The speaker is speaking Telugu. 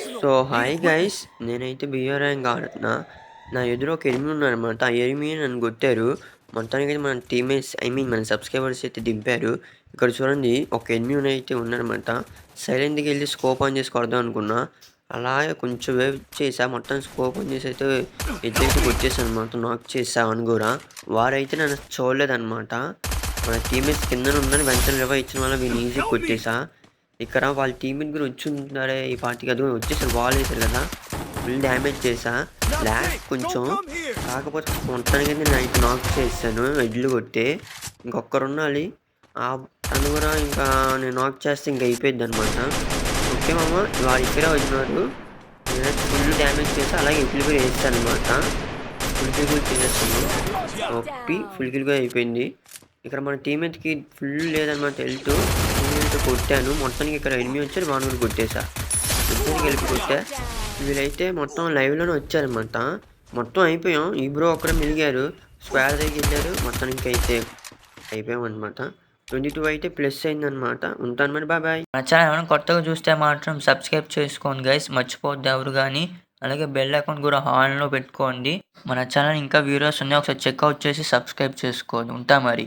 సో హాయ్ గైస్ నేనైతే బిఆర్ ర్యాంక్ ఆడుతున్నా నా ఎదురు ఒక ఎనిమి ఉన్నారనమాట ఆ ఎనిమి నన్ను కొట్టారు. మొత్తానికి అయితే మన టీమేట్స్ ఐ మీన్ మన సబ్స్క్రైబర్స్ అయితే దింపారు. ఇక్కడ చూడండి ఒక ఎనిమి అయితే ఉన్నారనమాట సైలెంట్కి వెళ్ళి స్కోప్ ఆన్ చేసి కొడదాం అనుకున్నా. అలాగే కొంచెం వేవ్ చేసా. మొత్తం స్కోప్ ఆన్ చేసి అయితే ఎద్దైతే కొట్టేసాను అనమాట నాక్ చేసా అని కూడా. వారైతే నన్ను చూడలేదన్నమాట. మన టీమేట్స్ కింద ఉందని వెంటనే రివైవ్ ఇచ్చిన వల్ల వీళ్ళు ఈజీ కొట్టేసా. ఇక్కడ వాళ్ళ టీం కూడా వచ్చి ఉంటారే ఈ పార్టీకి. అది వచ్చేసారు వాల్ వేసారు కదా. ఫుల్ డ్యామేజ్ చేసా ల్యాక్ కొంచెం కాకపోతే మొత్తానికి నేను నైట్ నాక్ చేశాను. ఎడ్లు కొట్టి ఇంకొకరు ఉండాలి. ఆ తను కూడా ఇంకా నేను నాక్ చేస్తే ఇంకా అయిపోయింది అనమాట ఓకే మామ వాడు ఇక్కడే వచ్చినారు ఫుల్ డ్యామేజ్ చేసి అలాగే ఇడ్లు కూడా వేస్తాను అనమాట ఫుల్ కిల్ కూడా చేసేస్తాను ఒప్పి ఫుల్ కిల్ కూడా అయిపోయింది. ఇక్కడ మన టీమేట్కి ఫుల్ లేదనమాట వెళ్తూ అయితే కొట్టాను. మొత్తానికి ఇక్కడ ఎనిమిది వచ్చారు వాడు కూడా కొట్టేసా. ఇద్దరికి వెళ్ళి కొట్టా. వీళ్ళైతే మొత్తం లైవ్లోనే వచ్చారనమాట మొత్తం అయిపోయాం. ఈ బ్రో ఒక్కడే మిలిగారు స్క్వేర్ దగ్గరికి వెళ్ళారు. మొత్తానికి అయితే అయిపోయాం అనమాట ట్వంటీ టూ అయితే ప్లస్ అయిందనమాట ఉంటాను మరి బాయ్ బాయ్ మన ఛానల్ ఏమైనా కొత్తగా చూస్తే మాత్రం సబ్స్క్రైబ్ చేసుకోండి గైస్ మర్చిపోద్ది ఎవరు కానీ అలాగే బెల్ అకౌంట్ కూడా ఆన్లో పెట్టుకోండి. మన ఛానల్ ఇంకా వీడియోస్ ఉన్నాయి. ఒకసారి చెక్అవుట్ చేసి సబ్స్క్రైబ్ చేసుకోండి. ఉంటా మరి.